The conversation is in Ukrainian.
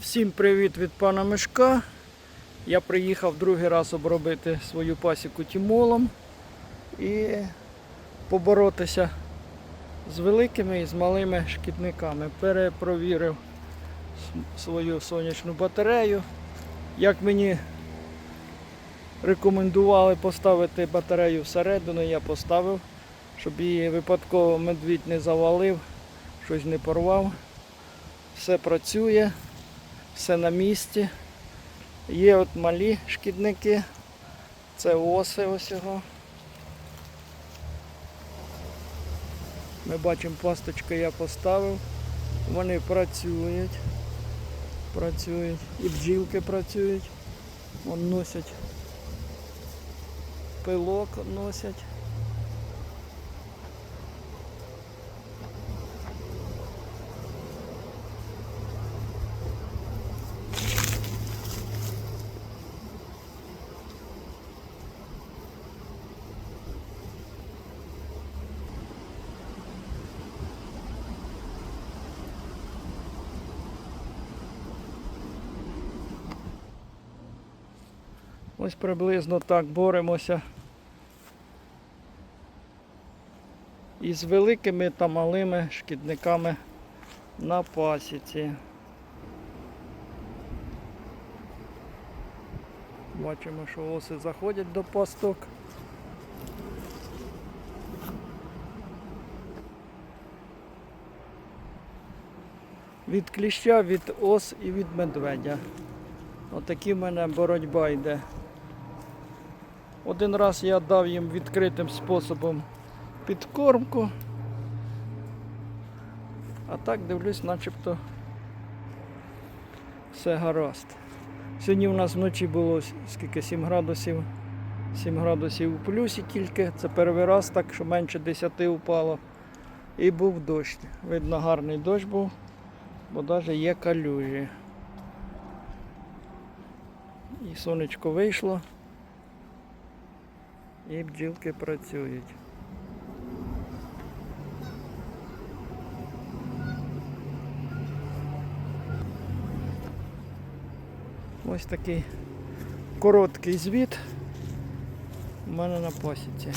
Всім привіт від пана Мишка. Я приїхав другий раз обробити свою пасіку тімолом і поборотися з великими і з малими шкідниками. Перепровірив свою сонячну батарею. Як мені рекомендували поставити батарею всередину, я поставив, щоб її випадково медвідь не завалив, щось не порвав. Все працює все на місці. Є от малі шкідники. Це оси ось його. Ми бачимо, пасточки я поставив. Вони працюють. Працюють. І бджілки працюють. Вон носять. Пилок носять. Ось приблизно так боремося із великими та малими шкідниками на пасіці. Бачимо, що оси заходять до пасток. Від кліща, від ос і від медведя. Отакі в мене боротьба йде. Один раз я дав їм відкритим способом підкормку. А так дивлюсь, начебто все гаразд. Сьогодні у нас вночі було скільки 7 градусів. 7 градусів у плюсі тільки. Це перший раз, так що менше 10 упало. І був дощ. Видно, гарний дощ був, бо навіть є калюжі. І сонечко вийшло. І бджілки працюють. Ось такий короткий звіт у мене на пасіці.